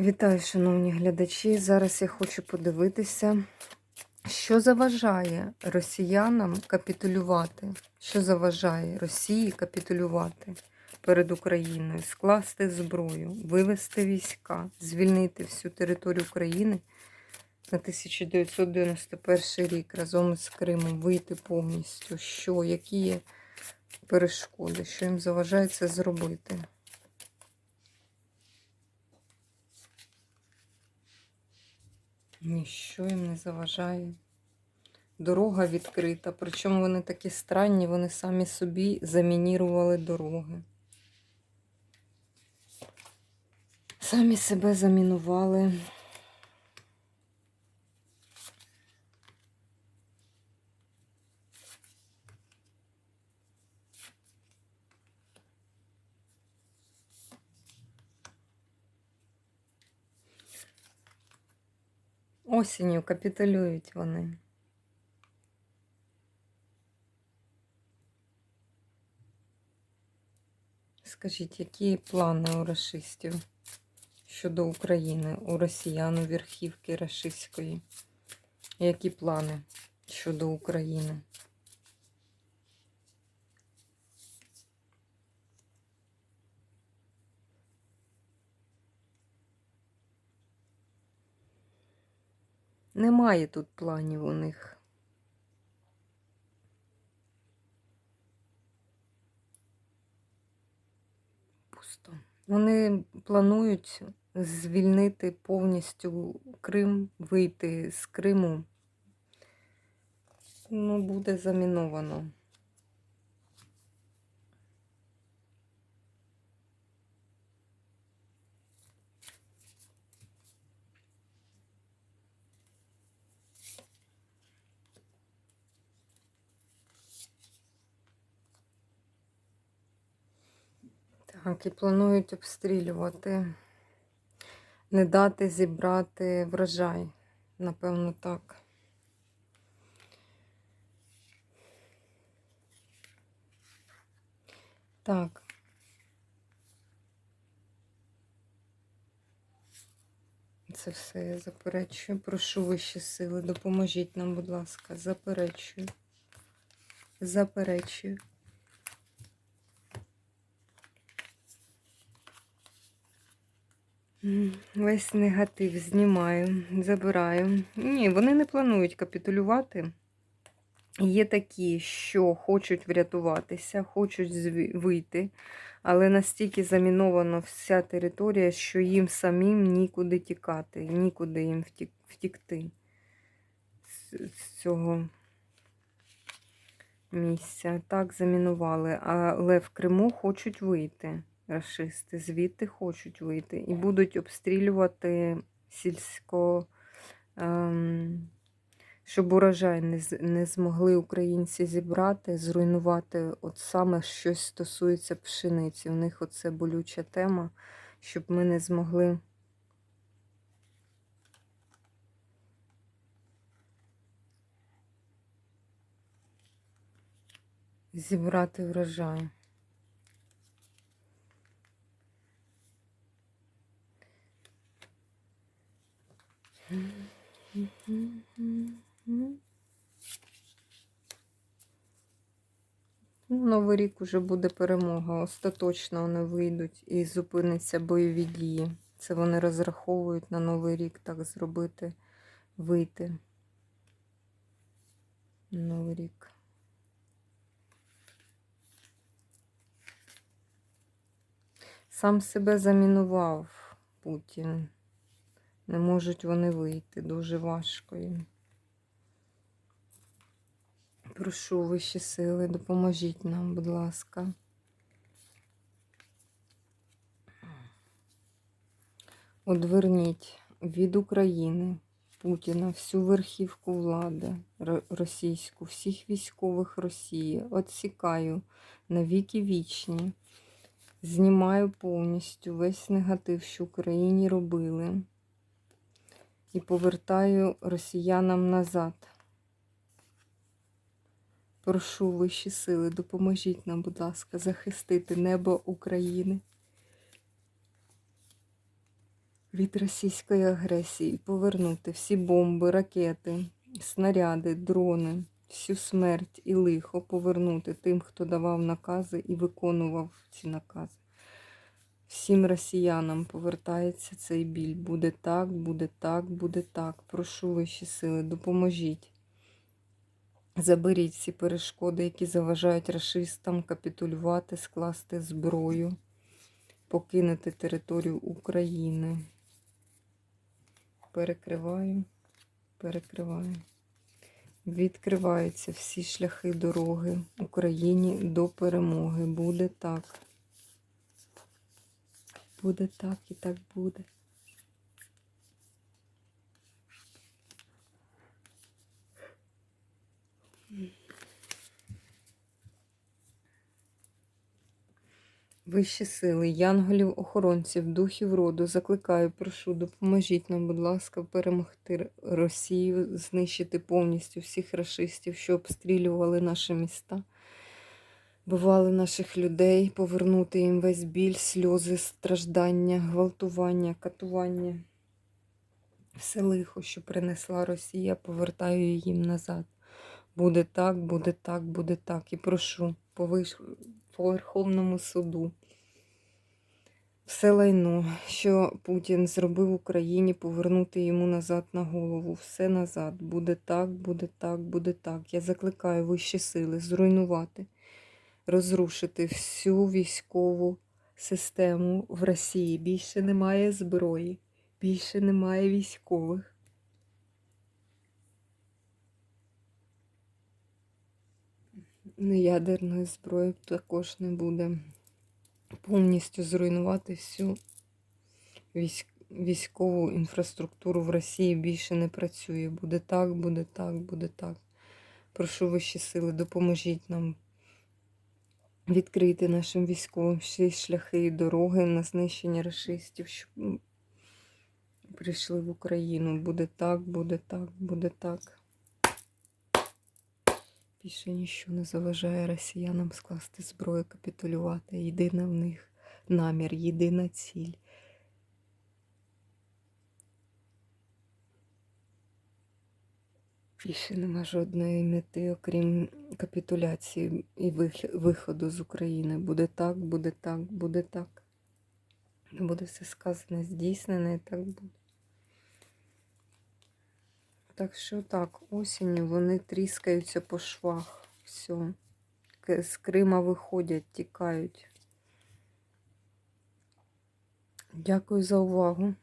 Вітаю, шановні глядачі. Зараз я хочу подивитися, що заважає росіянам капітулювати, що заважає Росії капітулювати перед Україною, скласти зброю, вивести війська, звільнити всю територію України на 1991 рік разом із Кримом, вийти повністю. Що, які є перешкоди, що їм заважає це зробити? Ніщо їм не заважає. Дорога відкрита. Причому вони такі странні, вони самі собі замінірували дороги. Самі себе замінували. Осінню капітулюють вони. Скажіть, які плани у расистів щодо України, у росіян, у верхівки рашистської? Які плани щодо України? Немає тут планів у них. Пусто. Вони планують звільнити повністю Крим, вийти з Криму. Ну, буде заміновано. Так, планують обстрілювати, не дати зібрати врожай. Напевно, так. Так. Це все я заперечую. Прошу вищі сили, допоможіть нам, будь ласка, заперечую. Заперечую. Весь негатив знімаю, забираю. Ні, вони не планують капітулювати. Є такі, що хочуть врятуватися, хочуть вийти, але настільки замінована вся територія, що їм самим нікуди тікати, нікуди їм втік- втікти з цього місця. Так замінували. Але в Криму хочуть вийти. Рашисти звідти хочуть вийти і будуть обстрілювати сільсько, ем, щоб урожай не змогли українці зібрати, зруйнувати. От саме щось стосується пшениці. У них оце болюча тема, щоб ми не змогли. Зібрати врожай. Новий рік уже буде перемога. Остаточно вони вийдуть і зупиняться бойові дії. Це вони розраховують на Новий рік так зробити, вийти. Новий рік. Сам себе замінував Путін. Не можуть вони вийти. Дуже важко їм. Прошу вищі сили, допоможіть нам, будь ласка. Одверніть від України Путіна всю верхівку влади російську, всіх військових Росії. Отсікаю на віки вічні. Знімаю повністю весь негатив, що Україні робили. І повертаю росіянам назад. Прошу вищі сили, допоможіть нам, будь ласка, захистити небо України. від російської агресії, повернути всі бомби, ракети, снаряди, дрони, всю смерть і лихо повернути тим, хто давав накази і виконував ці накази. Всім росіянам повертається цей біль. Буде так, буде так, буде так. Прошу вищі сили, допоможіть. Заберіть всі перешкоди, які заважають рашистам капітулювати, скласти зброю, покинути територію України. Перекриваю, перекриваю. Відкриваються всі шляхи дороги Україні до перемоги. Буде так. Буде так і так буде. Вищі сили, янголів, охоронців, духів роду, закликаю, прошу, допоможіть нам, будь ласка, перемогти Росію, знищити повністю всіх рашистів, що обстрілювали наші міста, бивали наших людей, повернути їм весь біль, сльози, страждання, гвалтування, катування. Все лихо, що принесла Росія, повертаю їм назад. Буде так, буде так, буде так. І прошу по, виш... по Верховному суду. Все лайно, що Путін зробив Україні, повернути йому назад на голову. Все назад. Буде так, буде так, буде так. Я закликаю вищі сили зруйнувати, розрушити всю військову систему в Росії. Більше немає зброї, більше немає військових. Ядерної зброї також не буде. Повністю зруйнувати всю військову інфраструктуру в Росії більше не працює. Буде так, буде так, буде так. Прошу вищі сили, допоможіть нам відкрити нашим військовим всі шляхи і дороги на знищення расистів, щоб прийшли в Україну. Буде так, буде так, буде так. Більше нічого не заважає росіянам скласти зброю, капітулювати. Єдина в них намір, єдина ціль. Більше нема жодної мети, окрім капітуляції і виходу з України. Буде так, буде так, буде так. Буде все сказане, здійснене і так буде. Так що так, осінню вони тріскаються по швах. Все. З Крима виходять, тікають. Дякую за увагу.